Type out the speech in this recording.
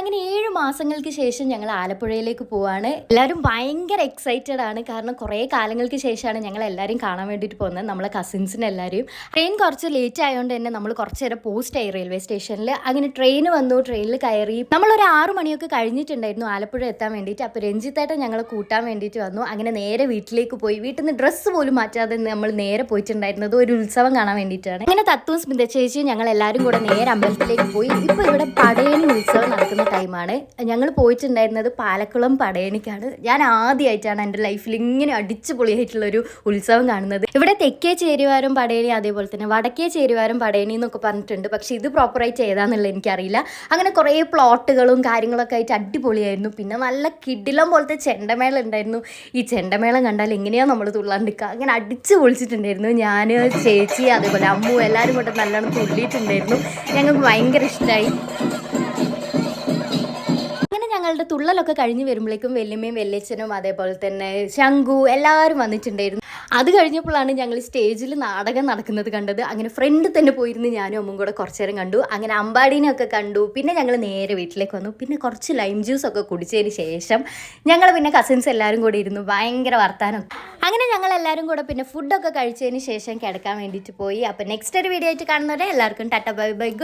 അങ്ങനെ ഏഴ് മാസങ്ങൾക്ക് ശേഷം ഞങ്ങൾ ആലപ്പുഴയിലേക്ക് പോവാണ്. എല്ലാവരും ഭയങ്കര എക്സൈറ്റഡ് ആണ്. കാരണം കുറേ കാലങ്ങൾക്ക് ശേഷമാണ് ഞങ്ങൾ എല്ലാവരും കാണാൻ വേണ്ടിയിട്ട് പോകുന്നത്. നമ്മളെ കസിൻസിനെ ട്രെയിൻ കുറച്ച് ലേറ്റ് ആയതുകൊണ്ട് തന്നെ നമ്മൾ കുറച്ച് നേരം പോസ്റ്റ് ആയി റെയിൽവേ സ്റ്റേഷനിൽ അങ്ങനെ ട്രെയിൻ വന്നു ട്രെയിനിൽ കയറി. നമ്മളൊരു ആറ് മണിയൊക്കെ കഴിഞ്ഞിട്ടുണ്ടായിരുന്നു ആലപ്പുഴ എത്താൻ വേണ്ടിയിട്ട്. അപ്പോൾ രഞ്ജിത്തായിട്ട് ഞങ്ങളെ കൂട്ടാൻ വേണ്ടിയിട്ട് വന്നു. അങ്ങനെ നേരെ വീട്ടിലേക്ക് പോയി. വീട്ടിൽ നിന്ന് ഡ്രസ്സ് പോലും മാറ്റാതെ നമ്മൾ നേരെ പോയിട്ടുണ്ടായിരുന്നത് ഒരു ഉത്സവം കാണാൻ വേണ്ടിയിട്ടാണ്. അങ്ങനെ തത്വം സ്മിത ചേച്ചി ഞങ്ങൾ എല്ലാവരും കൂടെ നേരെ അമ്പലത്തിലേക്ക് പോയി. ഇപ്പോൾ ഇവിടെ പടയണി ഉത്സവം നടക്കുന്ന ടൈമാണ്. ഞങ്ങൾ പോയിട്ടുണ്ടായിരുന്നത് പാലക്കുളം പടയണിക്കാണ്. ഞാൻ ആദ്യമായിട്ടാണ് എന്റെ ലൈഫിൽ ഇങ്ങനെ അടിച്ചു പൊളിയായിട്ടുള്ളൊരു ഉത്സവം കാണുന്നത്. ഇവിടെ തെക്കേ ചേരുവാരും പടയണി അതേപോലെ തന്നെ വടക്കേ ചേരുവാരും പടയണി എന്നൊക്കെ പറഞ്ഞിട്ടുണ്ട്. പക്ഷേ ഇത് പ്രോപ്പറായിട്ട് ഏതാന്നുള്ളത് എനിക്കറിയില്ല. അങ്ങനെ കുറേ പ്ലോട്ടുകളും കാര്യങ്ങളൊക്കെ ആയിട്ട് അടിപൊളിയായിരുന്നു. പിന്നെ നല്ല കിടിലം പോലത്തെ ചെണ്ടമേളം ഉണ്ടായിരുന്നു. ഈ ചെണ്ടമേളം കണ്ടാൽ എങ്ങനെയാണ് നമ്മൾ തുള്ളാണ്ടിക്കുക അങ്ങനെ അടിച്ച് പൊളിച്ചിട്ടുണ്ടായിരുന്നു. ഞാൻ ചേച്ചി അതേപോലെ അമ്മു എല്ലാവരും കൂടെ നല്ലോണം തുള്ളിയിട്ടുണ്ടായിരുന്നു. ഞങ്ങൾക്ക് ഭയങ്കര ഇഷ്ടമായി ഞങ്ങളുടെ തുള്ളലൊക്കെ കഴിഞ്ഞ് വരുമ്പോഴേക്കും വല്യമ്മയും വല്യച്ഛനും അതേപോലെ തന്നെ ശംഖു എല്ലാവരും വന്നിട്ടുണ്ടായിരുന്നു. അത് കഴിഞ്ഞപ്പോഴാണ് ഞങ്ങൾ സ്റ്റേജിൽ നാടകം നടക്കുന്നത് കണ്ടത്. അങ്ങനെ ഫ്രണ്ട് തന്നെ പോയിരുന്ന്. ഞാനും അമ്മും കൂടെ കുറച്ച് നേരം കണ്ടു. അങ്ങനെ അമ്പാടീനെയൊക്കെ കണ്ടു. പിന്നെ ഞങ്ങൾ നേരെ വീട്ടിലേക്ക് വന്നു. പിന്നെ കുറച്ച് ലൈം ജ്യൂസ് ഒക്കെ കുടിച്ചതിന് ശേഷം ഞങ്ങൾ പിന്നെ കസിൻസ് എല്ലാവരും കൂടി ഇരുന്നു. ഭയങ്കര വർത്താനം. അങ്ങനെ ഞങ്ങൾ എല്ലാവരും കൂടെ പിന്നെ ഫുഡൊക്കെ കഴിച്ചതിന് ശേഷം കിടക്കാൻ വേണ്ടിയിട്ട് പോയി. അപ്പോൾ നെക്സ്റ്റ് ഒരു വീഡിയോ ആയിട്ട് കാണുന്നവരെ എല്ലാവർക്കും ടാറ്റ ബൈ ബൈ ഗുഡ്